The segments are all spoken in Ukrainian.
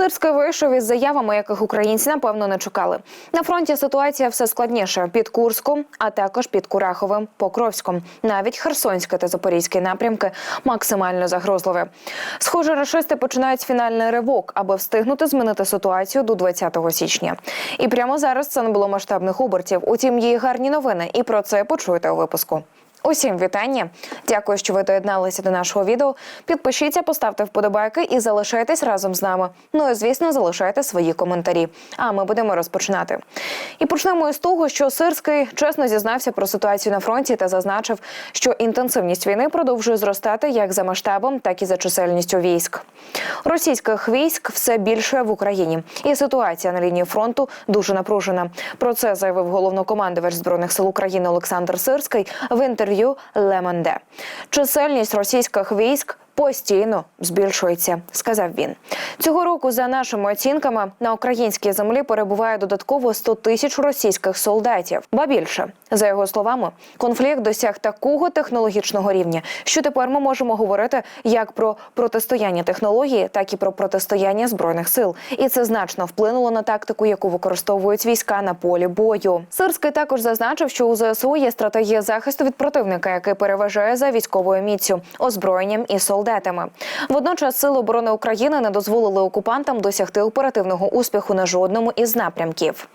Сирський вийшов із заявами, яких українці напевно не чекали. На фронті ситуація все складніше під Курском, а також під Кураховим, Покровськом. Навіть Херсонське та Запорізьке напрямки максимально загрозливі. Схоже, рашисти починають фінальний ривок, аби встигнути змінити ситуацію до 20 січня. І прямо зараз це не було масштабних обертів. Утім, є гарні новини, і про це почуєте у випуску. Усім вітання! Дякую, що ви доєдналися до нашого відео. Підпишіться, поставте вподобайки і залишайтесь разом з нами. Ну і звісно, залишайте свої коментарі. А ми будемо розпочинати. І почнемо із того, що Сирський чесно зізнався про ситуацію на фронті та зазначив, що інтенсивність війни продовжує зростати як за масштабом, так і за чисельністю військ. Російських військ все більше в Україні, і ситуація на лінії фронту дуже напружена. Про це заявив головнокомандувач збройних сил України Олександр Сирський в інтерв'ю Le Лемонде. Чисельність російських військ постійно збільшується, сказав він. Цього року, за нашими оцінками, на українській землі перебуває додатково 100 тисяч російських солдатів. Ба більше, за його словами, конфлікт досяг такого технологічного рівня, що тепер ми можемо говорити як про протистояння технології, так і про протистояння збройних сил. І це значно вплинуло на тактику, яку використовують війська на полі бою. Сирський також зазначив, що у ЗСУ є стратегія захисту від противника, який переважає за військовою міцю, озброєнням і солдатами. Водночас сили оборони України не дозволили окупантам досягти оперативного успіху на жодному із напрямків.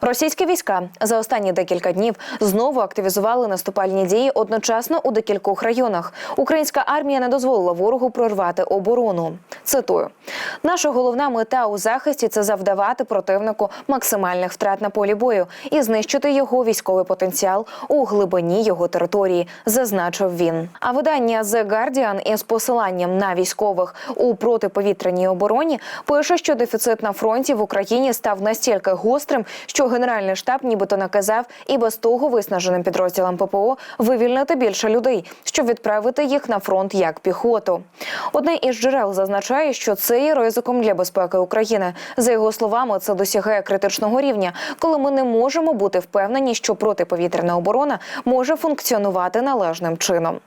Російські війська за останні декілька днів знову активізували наступальні дії одночасно у декількох районах. Українська армія не дозволила ворогу прорвати оборону. Цитую: наша головна мета у захисті це завдавати противнику максимальних втрат на полі бою і знищити його військовий потенціал у глибині його території, зазначив він. А видання The Guardian із посиланням на військових у протиповітряній обороні пише, що дефіцит на фронті в Україні став настільки гострим, що генеральний штаб нібито наказав і без того виснаженим підрозділам ППО вивільнити більше людей, щоб відправити їх на фронт як піхоту. Одне із джерел зазначає, що це є ризиком для безпеки України. За його словами, це досягає критичного рівня, коли ми не можемо бути впевнені, що протиповітряна оборона може функціонувати належним чином.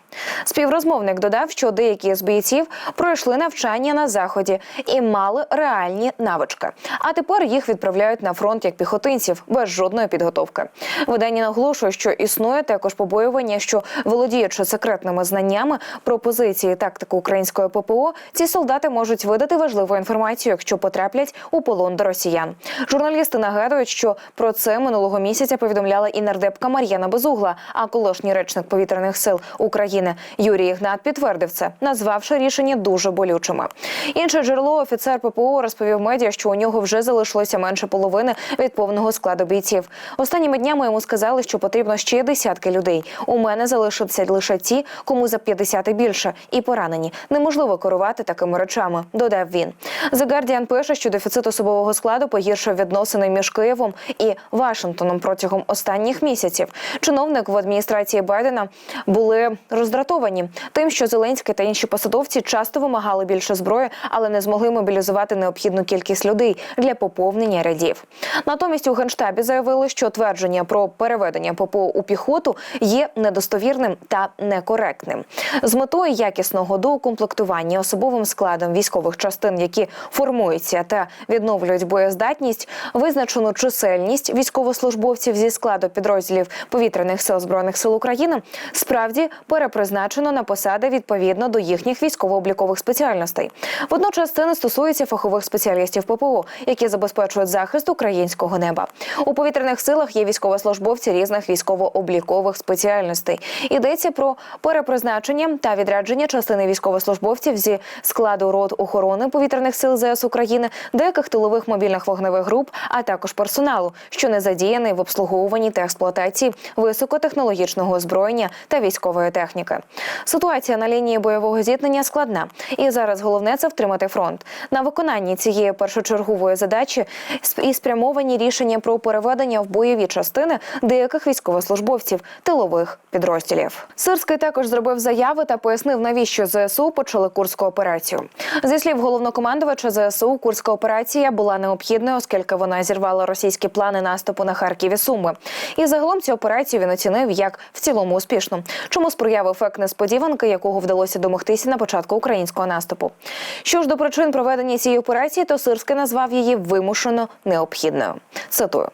Співрозмовник додав, що деякі з бійців пройшли навчання на заході і мали реальні навички. А тепер їх відправляють на фронт як піхотинців без жодної підготовки. Видання наголошує, що існує також побоювання, що володіючи секретними знаннями про позиції і тактику української ППО, ці солдати можуть видати важливу інформацію, якщо потраплять у полон до росіян. Журналісти нагадують, що про це минулого місяця повідомляла і нардепка Мар'яна Безугла, а колишній речник повітряних сил України Юрій Ігнат підтвердив це, назвавши рішення дуже болючими. Інше джерело офіцер ППО розповів медіа, що у нього вже залишилося менше половини від повного складу бійців. Останніми днями йому сказали, що потрібно ще десятки людей. У мене залишаться лише ті, кому за 50 і більше, і поранені. Неможливо керувати такими речами. Додав він. The Guardian пише, що дефіцит особового складу погіршив відносини між Києвом і Вашингтоном протягом останніх місяців. Чиновник в адміністрації Байдена були роздратовані тим, що Зеленський та інші посадовці часто вимагали більше зброї, але не змогли мобілізувати необхідну кількість людей для поповнення рядів. Натомість у генштабі заявили, що твердження про переведення ППО у піхоту є недостовірним та некоректним. З метою якісного доукомплектування особовим складом військових частин, які формуються та відновлюють боєздатність, визначену чисельність військовослужбовців зі складу підрозділів повітряних сил збройних сил України справді перепризначено на посади відповідно до їхніх військово-облікових спеціальностей. Водночас це не стосується фахових спеціалістів ППО, які забезпечують захист українського неба. У повітряних силах є військовослужбовці різних військово-облікових спеціальностей. Йдеться про перепризначення та відрядження частини військовослужбовців зі складу рот охорони повітряних сил ЗС України, деяких тилових мобільних вогневих груп, а також персоналу, що не задіяний в обслуговуванні та експлуатації високотехнологічного озброєння та військової техніки. Ситуація на лінії бойового зіткнення складна, і зараз головне це втримати фронт. На виконанні цієї першочергової задачі і спрямовані рішення про переведення в бойові частини деяких військовослужбовців тилових підрозділів. Сирський також зробив заяви та пояснив, навіщо ЗСУ почали курську операцію. Зі слів головнокомандувача ЗСУ, курська операція була необхідною, оскільки вона зірвала російські плани наступу на Харків і Суми. І загалом цю операцію він оцінив як в цілому успішну. Чому сприяв ефект несподіванки, якого вдалося домогтися відбутися на початку українського наступу. Що ж до причин проведення цієї операції, то Сирський назвав її вимушено необхідною. Цитую: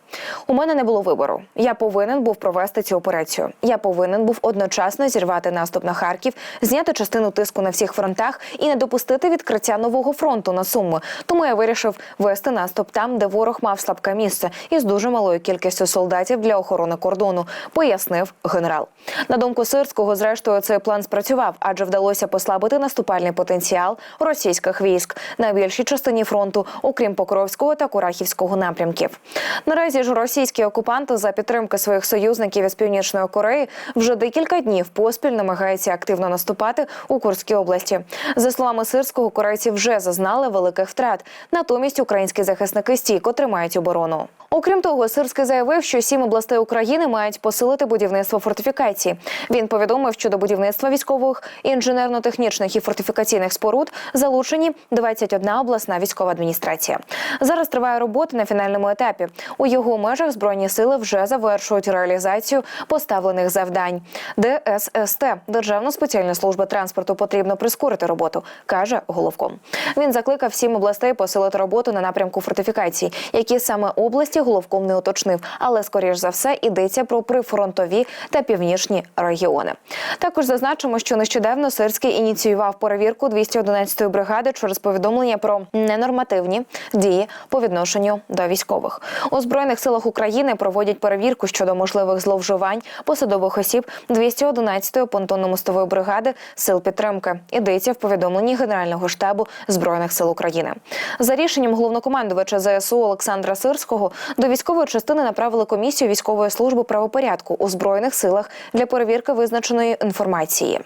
у мене не було вибору. Я повинен був провести цю операцію. Я повинен був одночасно зірвати наступ на Харків, зняти частину тиску на всіх фронтах і не допустити відкриття нового фронту на Суми. Тому я вирішив вести наступ там, де ворог мав слабке місце, із дуже малою кількістю солдатів для охорони кордону, пояснив генерал. На думку Сирського, зрештою, цей план спрацював, адже вдалося послабити наступальний потенціал російських військ на більшій частині фронту, окрім Покровського та Курахівського напрямків. Наразі ж російські окупанти за підтримки своїх союзників із північної Кореї вже декілька днів поспіль намагаються активно наступати у Курській області. За словами Сирського, корейці вже зазнали великих втрат. Натомість українські захисники стійко тримають оборону. Окрім того, Сирський заявив, що сім областей України мають посилити будівництво фортифікацій. Він повідомив, що до будівництва військових інженерно-технічних і фортифікаційних споруд залучені 21 обласна військова адміністрація. Зараз триває робота на фінальному етапі. У його межах збройні сили вже завершують реалізацію поставлених завдань. ДССТ Державна спеціальна служба транспорту потрібно прискорити роботу, каже головком. Він закликав всім областей посилити роботу на напрямку фортифікацій, які саме області головком не уточнив, але скоріш за все йдеться про прифронтові та північні регіони. Також зазначимо, що нещодавно Сирський ініціював перевірку 211-ї бригади через повідомлення про ненормативні дії по відношенню до військових у збройних силах України проводять перевірку щодо можливих зловживань посадових осіб 211-ї понтонно-мостової бригади сил підтримки. Йдеться в повідомленні Генерального штабу збройних сил України. За рішенням головнокомандувача ЗСУ Олександра Сирського до військової частини направили комісію військової служби правопорядку у збройних силах для перевірки визначеної інформації.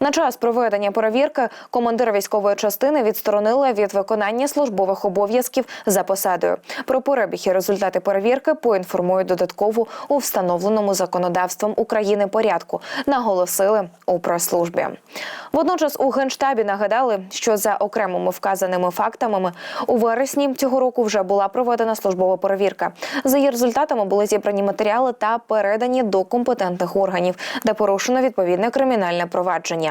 На час проведення перевірки командира військової частини відсторонили від виконання службових обов'язків за посадою. Про перебіг і результати перевірки поінформують додатково у встановленому законодавством України порядку, наголосили у прес-службі. Водночас у генштабі нагадали, що за окремими вказаними фактами у вересні цього року вже була проведена службова перевірка. За її результатами були зібрані матеріали та передані до компетентних органів, де порушено відповідне кримінальне провадження.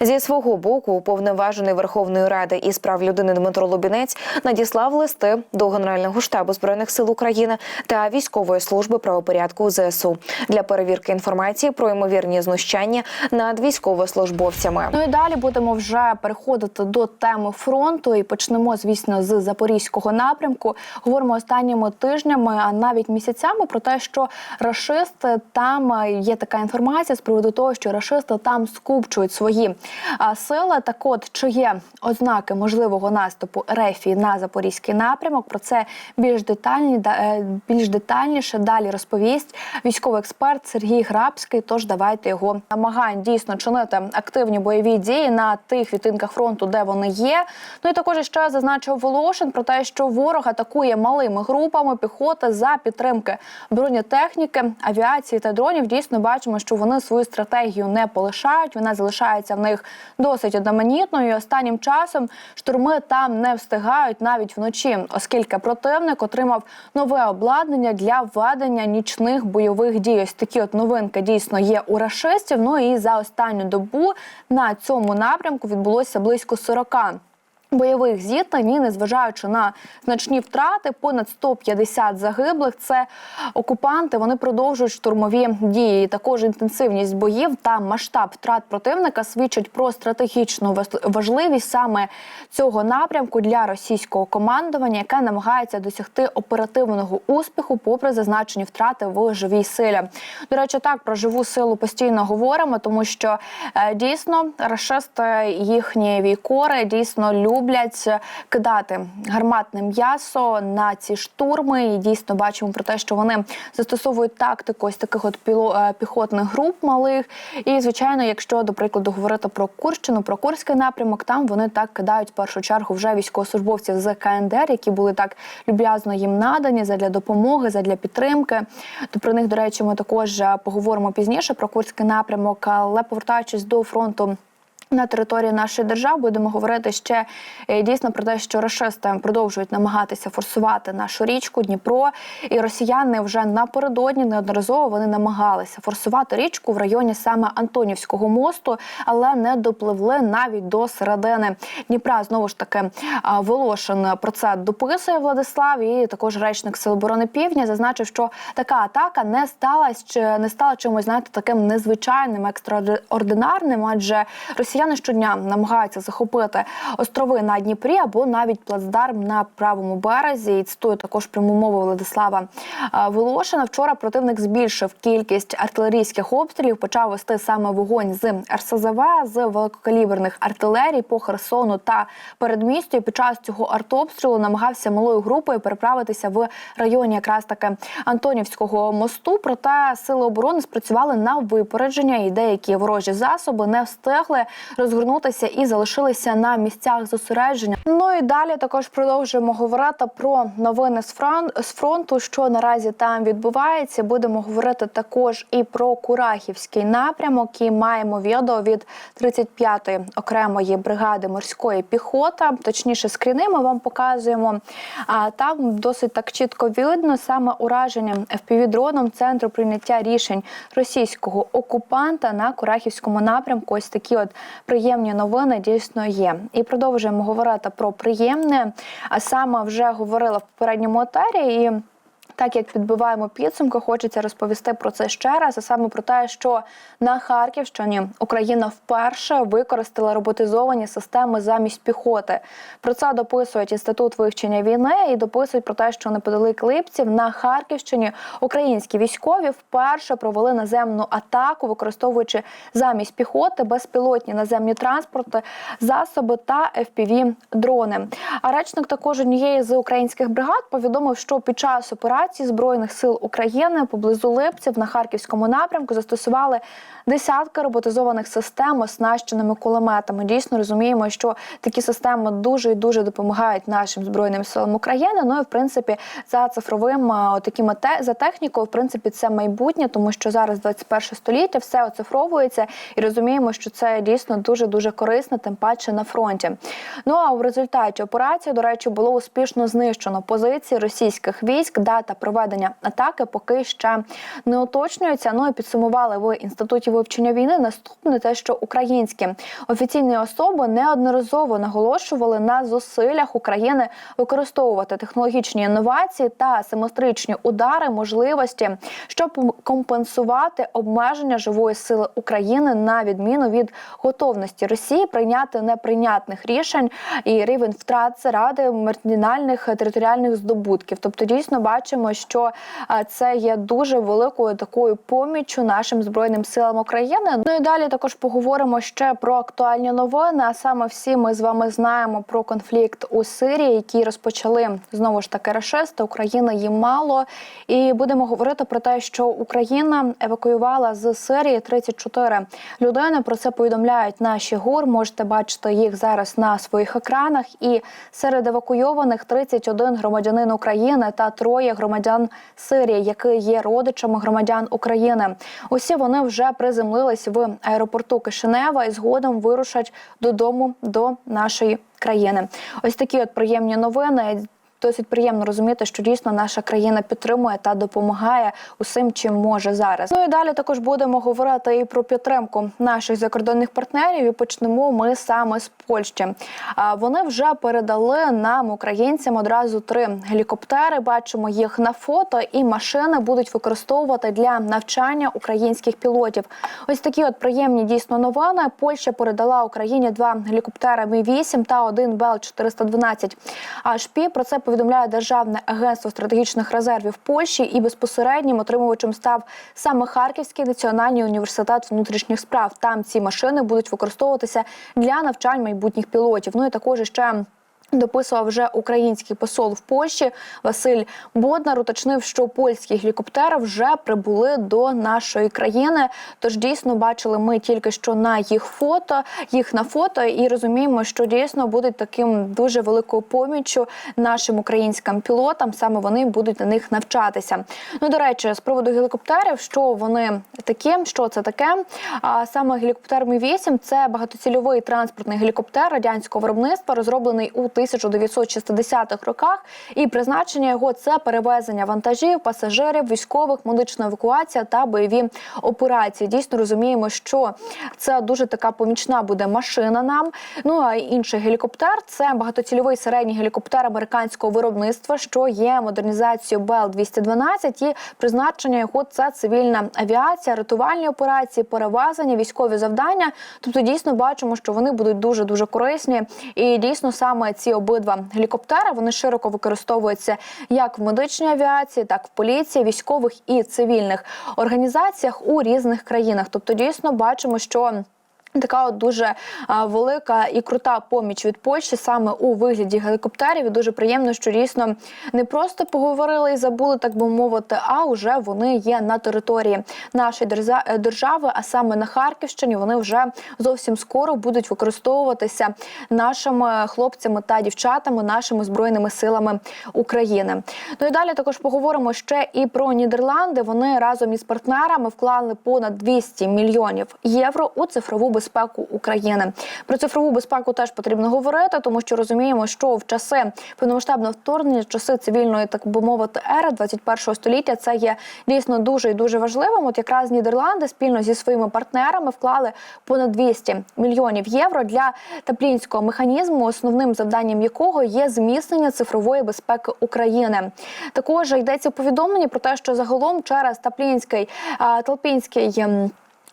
Зі свого боку, уповноважений Верховної Ради із прав людини Дмитро Лубінець надіслав листи до Генерального штабу збройних сил України та військової служби правопорядку ЗСУ для перевірки інформації про ймовірні знущання над військовослужбовцями. Ну і далі будемо вже переходити до теми фронту і почнемо, звісно, з запорізького напрямку. Говоримо останніми тижнями, а навіть місяцями про те, що рашисти там е, є така інформація з приводу того, що рашисти там скупчують свої а, сили. Так, от чи є ознаки можливого наступу рефії на запорізький напрямок? Про це більш детальні е, більш детальніше далі розповість військовий експерт Сергій Грабський. Тож давайте його намагаємо дійсно чинити активні бойові дії на тих відтинках фронту, де вони є. Ну і також ще зазначив Волошин про те, що ворог атакує малими групами піхоти за підтримки бронетехніки, авіації та дронів. Дійсно бачимо, що вони свою стратегію не полишають. Вона залишається в них досить одноманітною. Останнім часом штурми там не встигають навіть вночі, оскільки противник отримав нове обладнання для введення нічних бойових дій. Ось такі от новинки дійсно є у рашистів. Ну і за останню добу на цьому напрямку відбулося близько 40 Бойових зіткнень, і незважаючи на значні втрати, понад 150 загиблих. Це окупанти. Вони продовжують штурмові дії. Також інтенсивність боїв та масштаб втрат противника свідчать про стратегічну важливість саме цього напрямку для російського командування, яке намагається досягти оперативного успіху, попри зазначені втрати в живій силі. До речі, так про живу силу постійно говоримо, тому що е, дійсно рашисти їхні війкори дійсно люблять кидати гарматне м'ясо на ці штурми. І дійсно бачимо про те, що вони застосовують тактику ось таких от е, піхотних груп малих. І звичайно, якщо до прикладу говорити про Курщину, про Курський напрямок, там вони так кидають в першу чергу вже військовослужбовців з КНДР, які були так люб'язно їм надані задля допомоги, задля підтримки. То про них, до речі, ми також е, поговоримо пізніше про Курський напрямок. Але повертаючись до фронту. На території нашої держави будемо говорити ще е, дійсно про те, що рашисти продовжують намагатися форсувати нашу річку Дніпро, і росіяни вже напередодні неодноразово вони намагалися форсувати річку в районі саме Антонівського мосту, але не допливли навіть до середини Дніпра. Знову ж таки Волошин про це дописує Владислав. І також речник Сил оборони Півдня зазначив, що така атака не сталася не стала чимось знаєте, таким незвичайним, екстраординарним, адже росіяни щодня намагаються захопити острови на Дніпрі або навіть плацдарм на правому березі. І цитую також пряму мову Владислава Волошина. Вчора противник збільшив кількість артилерійських обстрілів, почав вести саме вогонь з РСЗВ, з великокаліберних артилерій по Херсону та передмістю. І Під час цього артобстрілу намагався малою групою переправитися в районі якраз таки Антонівського мосту. Проте сили оборони спрацювали на випередження, і деякі ворожі засоби не встигли розгорнутися і залишилися на місцях зосередження. Ну і далі також продовжуємо говорити про новини з фрон- з фронту, що наразі там відбувається. Будемо говорити також і про Курахівський напрямок. І маємо відео від 35-ї окремої бригади морської піхоти. Точніше, скріни ми вам показуємо. А там досить так чітко видно саме ураження FPV-дроном центру прийняття рішень російського окупанта на Курахівському напрямку. Ось такі от приємні новини дійсно є. І продовжуємо говорити про приємне. А саме вже говорила в попередньому етері і. Так як підбиваємо підсумки, хочеться розповісти про це ще раз, а саме про те, що на Харківщині Україна вперше використала роботизовані системи замість піхоти. Про це дописують інститут вивчення війни і дописують про те, що неподалік Липців на Харківщині українські військові вперше провели наземну атаку, використовуючи замість піхоти безпілотні наземні транспорти, засоби та fpv дрони. А речник також однієї з українських бригад повідомив, що під час операції збройних сил України поблизу Липців на харківському напрямку застосували десятки роботизованих систем, оснащеними кулеметами. Дійсно розуміємо, що такі системи дуже і дуже допомагають нашим збройним силам України. Ну і в принципі за цифровим такими те за технікою, в принципі, це майбутнє, тому що зараз 21 століття все оцифровується, і розуміємо, що це дійсно дуже дуже корисно, тим паче на фронті. Ну а в результаті операції, до речі, було успішно знищено позиції російських військ. Дата проведення атаки поки ще не уточнюється. Ну і підсумували в інституті вивчення війни наступне те, що українські офіційні особи неодноразово наголошували на зусиллях України використовувати технологічні інновації та асиметричні удари можливості, щоб компенсувати обмеження живої сили України на відміну від готовності Росії прийняти неприйнятних рішень і рівень втрат заради маргінальних територіальних здобутків. Тобто, дійсно бачимо, що це є дуже великою такою поміччю нашим збройним силам України. Ну і далі також поговоримо ще про актуальні новини. А саме всі ми з вами знаємо про конфлікт у Сирії, який розпочали знову ж таки рашисти. Україна їм мало, і будемо говорити про те, що Україна евакуювала з Сирії 34 людини. Про це повідомляють наші гур. Можете бачити їх зараз на своїх екранах. І серед евакуйованих 31 громадянин України та троє громадян Сирії, які є родичами громадян України. Усі вони вже приземлились в аеропорту Кишинева і згодом вирушать додому до нашої країни. Ось такі от приємні новини. Досить приємно розуміти, що дійсно наша країна підтримує та допомагає усім, чим може зараз. Ну і далі також будемо говорити і про підтримку наших закордонних партнерів. І почнемо ми саме з Польщі. А вони вже передали нам українцям одразу три гелікоптери. Бачимо їх на фото, і машини будуть використовувати для навчання українських пілотів. Ось такі от приємні дійсно новини. Польща передала Україні два гелікоптери Мі 8 та один Бел 412 HP. Про це повідомляє Державне агентство стратегічних резервів Польщі і безпосереднім отримувачем став саме Харківський національний університет внутрішніх справ. Там ці машини будуть використовуватися для навчань майбутніх пілотів. Ну і також ще. Дописував вже український посол в Польщі Василь Боднар. Уточнив, що польські гелікоптери вже прибули до нашої країни. Тож дійсно бачили ми тільки що на їх фото, їх на фото, і розуміємо, що дійсно будуть таким дуже великою поміччю нашим українським пілотам. Саме вони будуть на них навчатися. Ну до речі, з приводу гелікоптерів, що вони такі, що це таке? А саме гелікоптер Мі 8 це багатоцільовий транспортний гелікоптер радянського виробництва, розроблений у 1960-х роках. І призначення його це перевезення вантажів, пасажирів, військових, медична евакуація та бойові операції. Дійсно розуміємо, що це дуже така помічна буде машина нам. Ну а інший гелікоптер це багатоцільовий середній гелікоптер американського виробництва, що є модернізацією Bell 212 і призначення його це цивільна авіація, рятувальні операції, перевезення, військові завдання. Тобто, дійсно бачимо, що вони будуть дуже дуже корисні. І дійсно саме ці обидва гелікоптери вони широко використовуються як в медичній авіації, так в поліції, військових і цивільних організаціях у різних країнах. Тобто, дійсно бачимо, що. Така от дуже а, велика і крута поміч від Польщі саме у вигляді гелікоптерів. І дуже приємно, що дійсно не просто поговорили і забули, так би мовити, а вже вони є на території нашої е, держави, а саме на Харківщині. Вони вже зовсім скоро будуть використовуватися нашими хлопцями та дівчатами, нашими збройними силами України. Ну і далі також поговоримо ще і про Нідерланди. Вони разом із партнерами вклали понад 200 мільйонів євро у цифрову безпеку України. Про цифрову безпеку теж потрібно говорити, тому що розуміємо, що в часи повномасштабного вторгнення, часи цивільної, так би мовити, ери 21 століття, це є дійсно дуже і дуже важливим. От якраз Нідерланди спільно зі своїми партнерами вклали понад 200 мільйонів євро для таплінського механізму, основним завданням якого є зміцнення цифрової безпеки України. Також йдеться у повідомленні про те, що загалом через таплінський талпінський.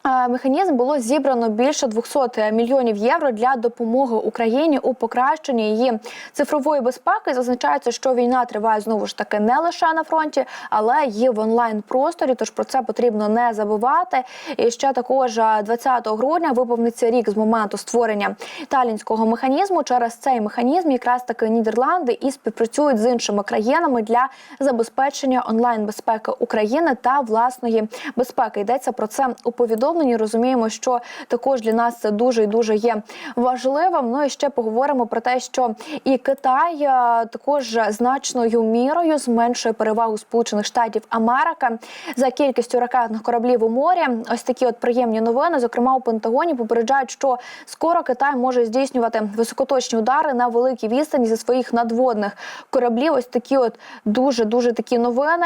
А, Механізм було зібрано більше 200 мільйонів євро для допомоги Україні у покращенні її цифрової безпеки. Зазначається, що війна триває знову ж таки не лише на фронті, але й в онлайн просторі. Тож про це потрібно не забувати. І ще також а, 20 грудня виповниться рік з моменту створення талінського механізму. Через цей механізм якраз таки Нідерланди і співпрацюють з іншими країнами для забезпечення онлайн безпеки України та власної безпеки. Йдеться про це у повідомленні. Розуміємо, що також для нас це дуже і дуже є важливим. Ну і ще поговоримо про те, що і Китай е, також значною мірою зменшує перевагу Сполучених Штатів Америки за кількістю ракетних кораблів у морі. Ось такі от приємні новини. Зокрема, у Пентагоні попереджають, що скоро Китай може здійснювати високоточні удари на великій відстані зі своїх надводних кораблів. Ось такі от дуже дуже такі новини.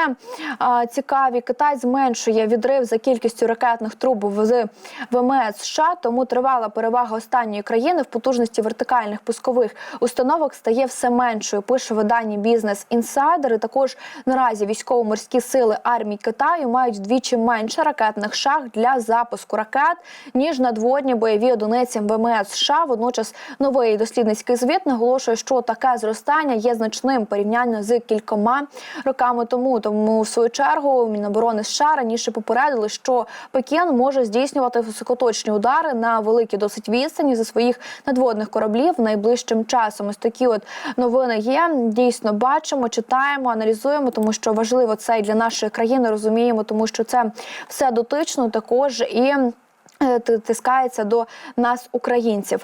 Цікаві. Китай зменшує відрив за кількістю ракетних труб з ВМС США. Тому тривала перевага останньої країни в потужності вертикальних пускових установок стає все меншою. Пише видання Бізнес Інсайдер. І Також наразі військово-морські сили армії Китаю мають вдвічі менше ракетних шахт для запуску ракет ніж надводні бойові одиниці ВМС США. Водночас новий дослідницький звіт наголошує, що таке зростання є значним порівняння з кількома роками тому. Тому в свою чергу Міноборони США раніше попередили, що Пекін може здійснювати високоточні удари на великі досить відстані зі своїх надводних кораблів найближчим часом. Ось такі от новини є. Дійсно бачимо, читаємо, аналізуємо, тому що важливо це і для нашої країни розуміємо, тому що це все дотично також і. е, Тискається до нас, українців.